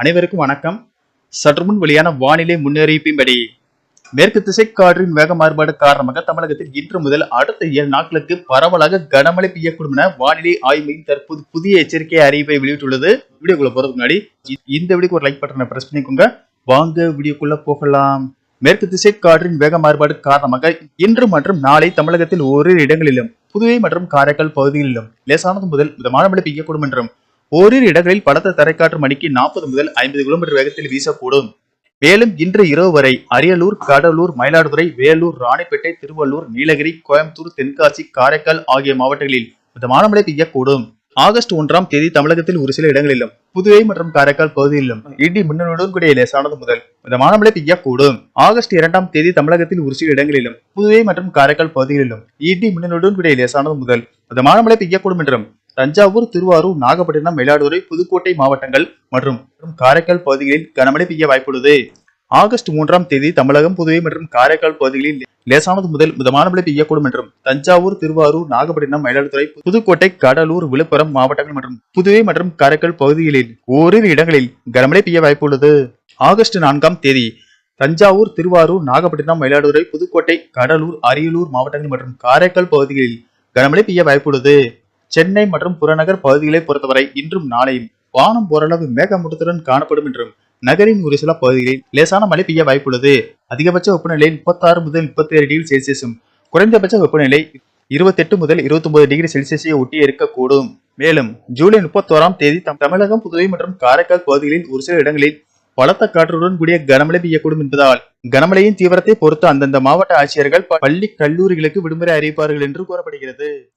அனைவருக்கும் வணக்கம். சற்று முன் வெளியான வானிலை முன்னறிவிப்பின்படி மேற்கு திசை காற்றின் வேக மாறுபாடு காரணமாக தமிழகத்தில் இன்று முதல் அடுத்த ஏழு நாட்களுக்கு பரவலாக கனமழை பெய்யக்கூடும் என வானிலை ஆய்வு மையம் தற்போது புதிய எச்சரிக்கை அறிவிப்பை வெளியிட்டுள்ளது. வீடியோக்குள்ள போறதுக்கு முன்னாடி இந்த வீடியோக்கு ஒரு லைக் பட்டனை பிரஸ் பண்ணிக்கோங்க. வாங்க வீடியோக்குள்ள போகலாம். மேற்கு திசை காற்றின் வேக மாறுபாடு காரணமாக இன்று மற்றும் நாளை தமிழகத்தில் ஓரிரு இடங்களிலும் புதுவை மற்றும் காரைக்கால் பகுதிகளிலும் லேசானது முதல் மிதமான மழை பெய்யக்கூடும் என்றும் ஓரிரு இடங்களில் பலத்த தரைக்காற்று மணிக்கு நாற்பது முதல் ஐம்பது கிலோமீட்டர் வேகத்தில் வீசக்கூடும். மேலும் இன்று இரவு வரை அரியலூர் கடலூர் மயிலாடுதுறை வேலூர் ராணிப்பேட்டை திருவள்ளூர் நீலகிரி கோயம்புத்தூர் தென்காசி காரைக்கால் ஆகிய மாவட்டங்களில் மிதமான மழை பெய்யக்கூடும். ஆகஸ்ட் ஒன்றாம் தேதி தமிழகத்தில் ஒரு சில இடங்களிலும் புதுவை மற்றும் காரைக்கால் பகுதிகளிலும் இடி மின்னலுடன் கூடிய லேசானது முதல் மிதமான மழை பெய்யக்கூடும். ஆகஸ்ட் இரண்டாம் தேதி தமிழகத்தில் ஒரு சில இடங்களிலும் புதுவை மற்றும் காரைக்கால் பகுதிகளிலும் இடி மின்னலுடன் கூடிய லேசானது முதல் மிதமான மழை பெய்யக்கூடும் என்றும் தஞ்சாவூர் திருவாரூர் நாகப்பட்டினம் மயிலாடுதுறை புதுக்கோட்டை மாவட்டங்கள் மற்றும் காரைக்கால் பகுதிகளில் கனமழை பெய்ய வாய்ப்புள்ளது. ஆகஸ்ட் மூன்றாம் தேதி தமிழகம் புதுவை மற்றும் காரைக்கால் பகுதிகளில் லேசானது முதல் மிதமான மழை பெய்யக்கூடும் என்றும் தஞ்சாவூர் திருவாரூர் நாகப்பட்டினம் மயிலாடுதுறை புதுக்கோட்டை கடலூர் விழுப்புரம் மாவட்டங்கள் மற்றும் புதுவை மற்றும் காரைக்கால் பகுதிகளில் ஓரிரு இடங்களில் கனமழை பெய்ய வாய்ப்புள்ளது. ஆகஸ்ட் நான்காம் தேதி தஞ்சாவூர் திருவாரூர் நாகப்பட்டினம் மயிலாடுதுறை புதுக்கோட்டை கடலூர் அரியலூர் மாவட்டங்கள் மற்றும் காரைக்கால் பகுதிகளில் கனமழை பெய்ய வாய்ப்புள்ளது. சென்னை மற்றும் புறநகர் பகுதிகளை பொறுத்தவரை இன்றும் நாளையும் வானம் ஓரளவு மேகமூட்டத்துடன் காணப்படும் என்றும் நகரின் ஒரு சில பகுதிகளில் லேசான மழை பெய்ய வாய்ப்புள்ளது. அதிகபட்ச வெப்பநிலை முப்பத்தாறு முதல் முப்பத்தி ஏழு டிகிரி செல்சியஸும் குறைந்தபட்ச வெப்பநிலை இருபத்தெட்டு முதல் இருபத்தொன்பது டிகிரி செல்சியஸை ஒட்டி இருக்கக்கூடும். மேலும் ஜூலை முப்பத்தோராம் தேதி தம்- தமிழகம் புதுவை மற்றும் காரைக்கால் பகுதிகளில் ஒரு சில இடங்களில் பலத்த காற்றுடன் கூடிய கனமழை பெய்யக்கூடும் என்பதால் கனமழையின் தீவிரத்தை பொறுத்து அந்தந்த மாவட்ட ஆட்சியர்கள் பள்ளி கல்லூரிகளுக்கு விடுமுறை அறிவிப்பார்கள் என்று கூறப்படுகிறது.